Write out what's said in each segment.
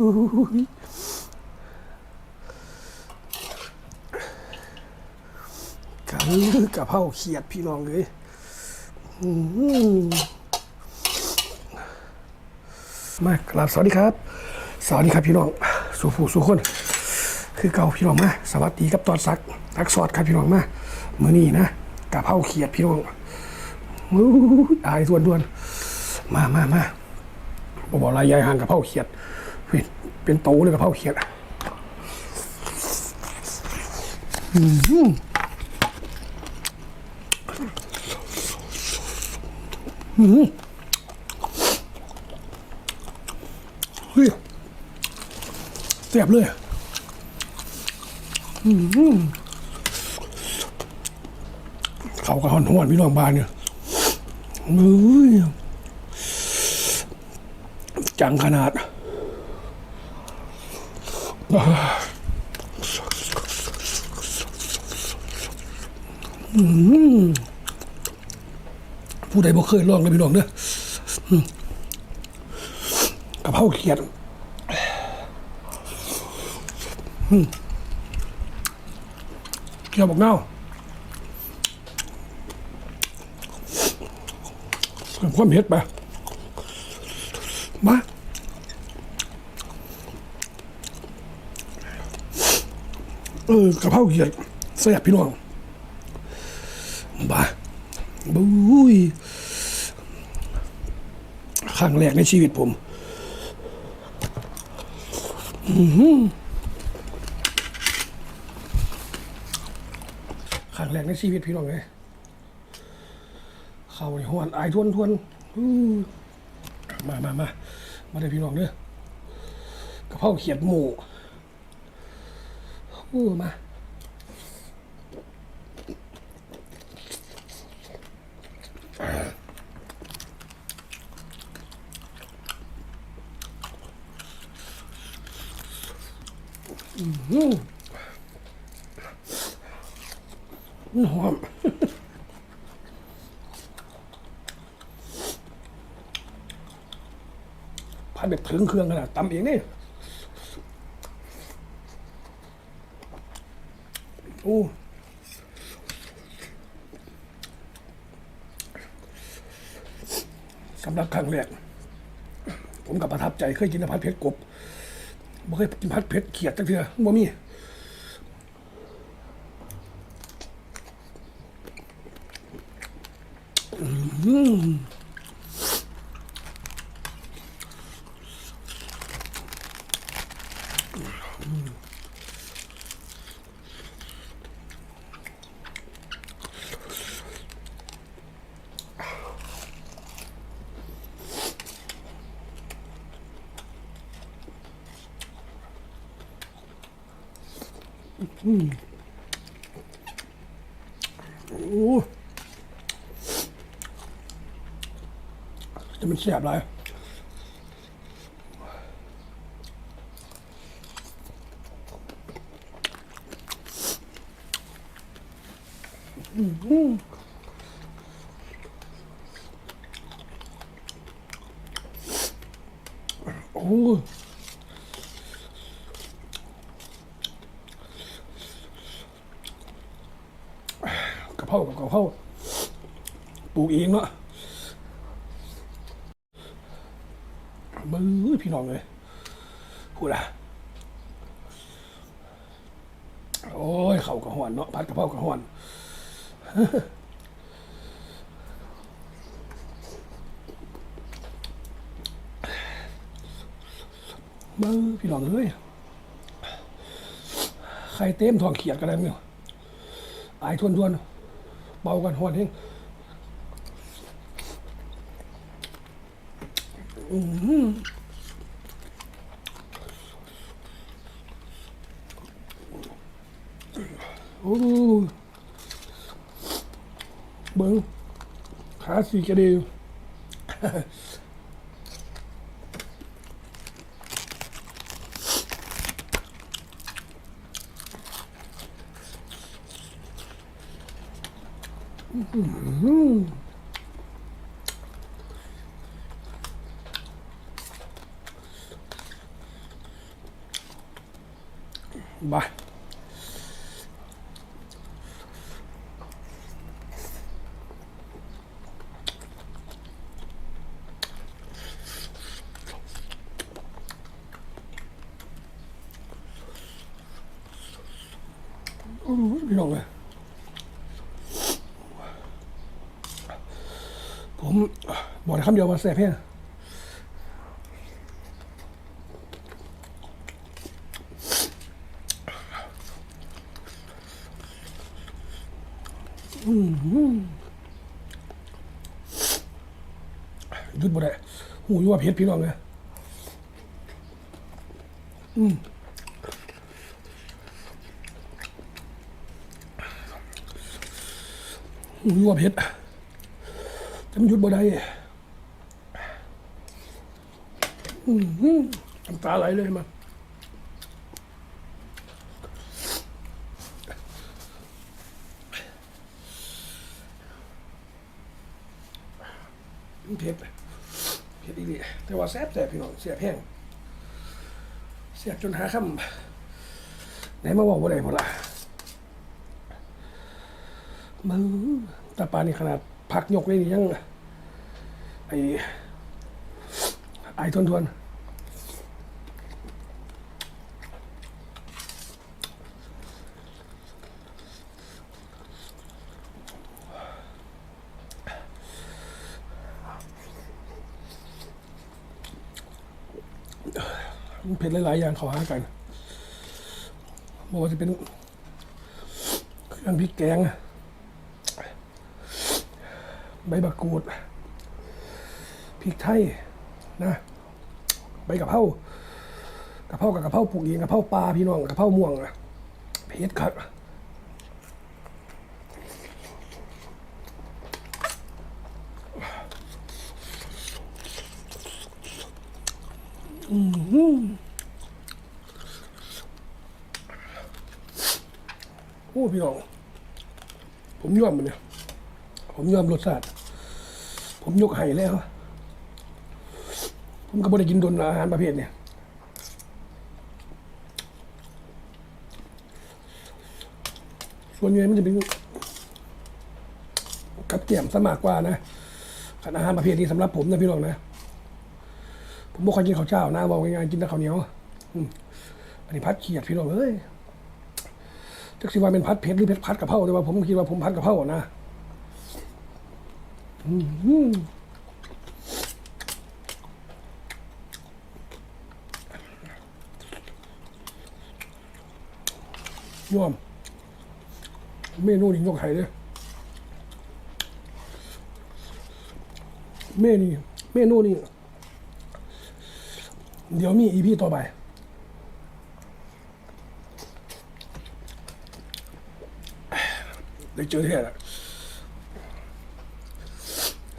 อุ้ยกะกะเพราเขียดพี่น้องเลยมากครับ สวัสดีครับ สวัสดีครับพี่น้อง สู่ผู้สู่คน คือเก่าพี่น้องมา สวัสดีครับตอนซักทักซอดครับพี่น้องมามื้อนี้นะกะเพราเขียดพี่น้องอู้อายทวนทวน มามามาบอกลายยายห่างกะเพราเขียด เป็นเป็นโตเลยกะเพราเขียดอื้อหืออื้อหือเฮ้ยแซ่บเลยเขาก็หอนหวนพี่น้องบ้านเนี่ยเอ้ยจังขนาด ผู้ใดบ่เคยลองเลยพี่น้องเด้ออืมกะเพราเขียดเกี่ยวบอกเน่าความเผ็ดไปมา เออกระเพราเขียดแซ่บพี่น้องบ้าบุ้ยครั้งแรกในชีวิตผมอื้อหือครั้งแรกในชีวิตพี่น้องไงเขาเนี่ยหวนอายทวนทวนมามามามาได้พี่น้องเด้อกระเพราเขียดหมู อู้มาอื้อหืออื้อหอมผัดแบบถึงเครื่องขนาดตำเองนี่ อ้สำหรับครั้งแรกผมกับประทับใจเคยกินผัดเผ็ดกบบ่เคยกินผัดเผ็ดเขียดจังเทื่อบ่มี โอ้จะมันแสบไรโอ้กะเพรากับกะเพรา ปลูกเองเนาะมือพี่น้องเลยพูดอะโอ้ยเขากระหอนเนาะผัดกระเพรากระหอนมือพี่น้องเลยใครเต็มทองเขียดกันได้มั้ยอายทวนทวนเบากันหอนเอง อื้อหือโอ้เบิ้งขาสีกระเดียวอืม บายอื้อพี่น้องเลยผมบอกคำเดียวว่าแซ่บแห้ง ห ยุดบ่ได้หูอยู่ว่าเผ็ดพี่น้องเลยอืมหูยู่ว่าเผ็ดจะมันหยุดบ่ได้อืมน้ำตาไหลเลยมาเผ็ดเผ็ดอีหลี แต่ว่าแซ่บแซ่บพี่น้องเสียบแห้งแซ่บจนหาคำไหนมาบอกว่าไหนหมดละมึงตาปลานี่ขนาดผักยกเลยนี่ยังไอไอทวนทวน เผ็ดหลาย ๆ อย่างเขาหากันบอกว่าจะเป็นเครื่องพริกแกง ใบบักกูดพริกไทยนะใบกะเพรากะเพรากับกะเพราปลูกเองกะเพราปลาพี่น้องกะเพราม่วงอะเผ็ดครับ โอ้พี่น้อง ผมยอมมันเนี่ย ผมยอมรสชาติ ผมยกให้แล้ว ผมก็ไม่ได้กินโดนอาหารประเภทเนี่ยส่วนใหญ่มันจะเป็นกับเกี่ยมสมากกว่านะอาหารประเภทนี้สำหรับผมนะพี่น้องนะ ผมไม่ค่อยกินข้าวเจ้านะบอกง่ายๆกินแต่ข้าวเหนียวอันนี้พัดเขียดพี่น้องเอ้ยจักสิว่าเป็นพัดเผ็ดหรือเผ็ดพัดกะเพราแต่ว่าผมคิดว่าผมพัดกะเพรานะยอมเมนูนี้ยกไข่เลยเมนี่เมนูนี้ เดี๋ยวมีอีพีต่อไปได้เจอแท้ละ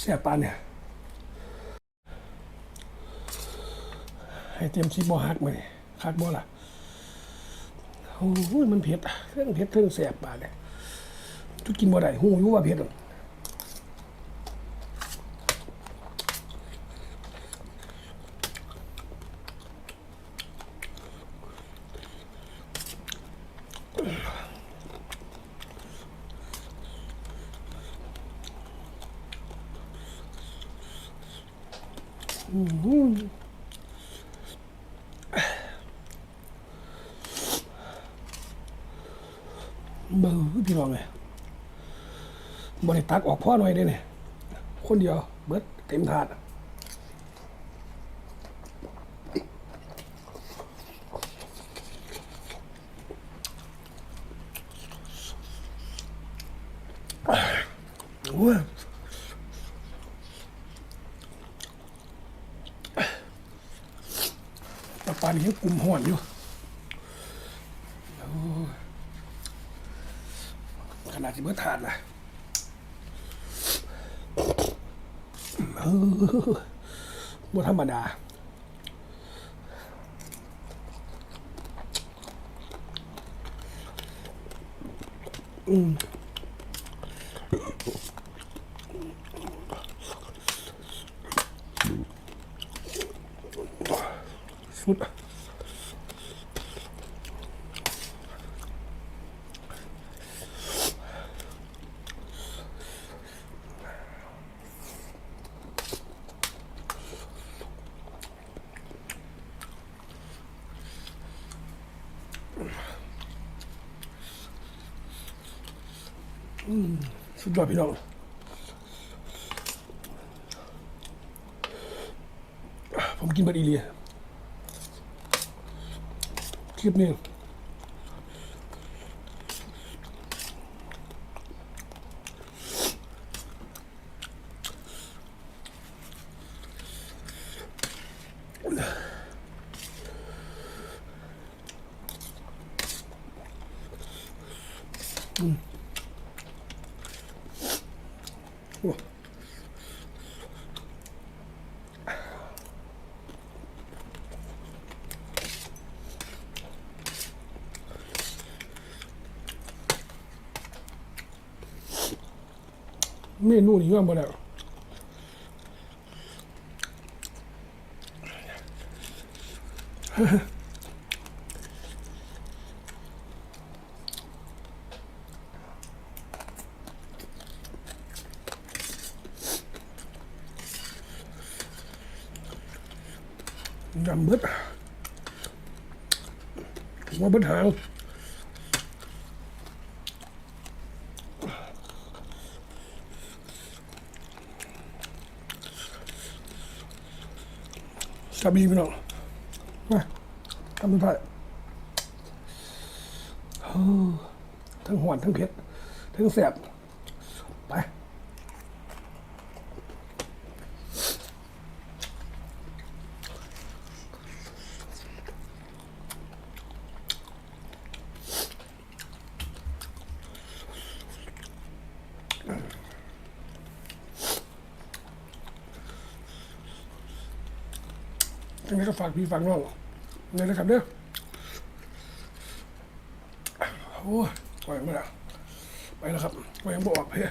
แซ่บปานเนี่ย ให้เตรียมชีบอฮักมาเนี่ยคักบอล่ะโอ้ยมันเผ็ดเครื่องเผ็ดเครื่องแสบปาเนี่ยทุกกินบ่ได้หูรู้ว่าเผ็ดหรอ เบอพี่น้องเลยบริตักออกพ่อหน่อยได้เนี่ยคนเดียว เบิดเต็มถาดโอ้ยตะปานนี้กลุ่มห่อนอยู่ขนาดที่เบิดถาดนะเออบ่ธรรมดาอืมสุด สุดยอดพี่น้องผมกินบัดอีเลียคลิปนี้ โอ้เมนูนี้ย่อม ยำเบิดหัวเบิดหางจับดีพี่น้องมาทำมันไปโอ้ทั้งหวานทั้งเผ็ดทั้งแสบไป ยังไงก็ฝากพี่ฝากน้องเลยนะครับเด้อโอ้ยปล่อยมาแล้วไปแล้วครับไปล่อยยังบอกเพื่อ